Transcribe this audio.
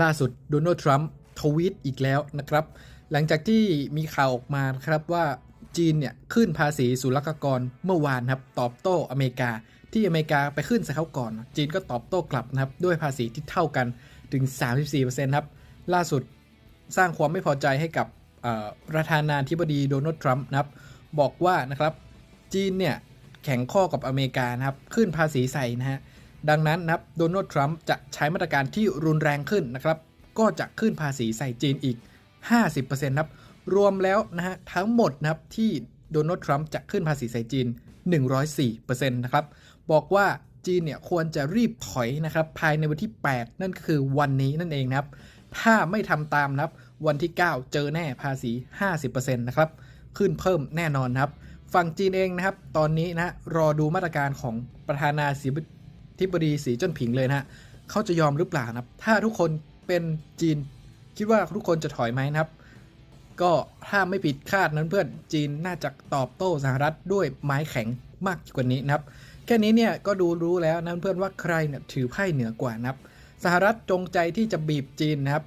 ล่าสุดโดนัลด์ทรัมป์ทวีตอีกแล้วนะครับ หลังจากที่มีข่าวออกมาครับว่าจีนเนี่ยขึ้นภาษีศุลกากรเมื่อวานครับตอบโต้อเมริกา ที่อเมริกาไปขึ้นใส่เขาก่อน จีนก็ตอบโต้กลับนะครับด้วยภาษีที่เท่ากันถึง 34%ครับล่าสุดสร้างความไม่พอใจให้กับประธานาธิบดีโดนัลด์ทรัมป์นะครับบอกว่านะครับจีนเนี่ยแข่งข้อกับอเมริกานะครับขึ้นภาษีใส่นะฮะ ดังนั้นนะครับโดนัลด์ทรัมป์จะใช้มาตรการที่รุนแรงขึ้นนะครับ ก็จะขึ้นภาษีใส่จีนอีก 50%นะครับ รวมแล้วนะฮะทั้งหมดนะครับที่โดนัลด์ทรัมป์จะขึ้นภาษีใส่จีน 104%นะครับ บอกว่าจีนเนี่ยควรจะรีบถอยนะครับภายในวันที่ 8 นั่นก็คือวันนี้นั่นเองนะครับ ถ้าไม่ทำตามนะครับวันที่ 9 เจอแน่ภาษี 50%นะครับ ขึ้นเพิ่มแน่นอนนะครับ ฝั่งจีนเองนะครับ ตอนนี้นะรอดูมาตรการของประธานาธิ บดีสีจิ้นผิงเลยนะฮะเขาจะยอมหรือเปล่านะครับ ถ้าทุกคนเป็นจีน คิดว่าทุกคนจะถอยไหมนะครับ ก็ถ้าไม่ผิดคาดนั้นเพื่อนจีนน่าจะตอบโต้สหรัฐด้วยไม้แข็งมากกว่านี้นะครับ แค่นี้เนี่ยก็ดูรู้แล้วนะเพื่อนว่าใครเนี่ยถือไพ่เหนือกว่านะครับ สหรัฐจงใจที่จะบีบจีนนะครับ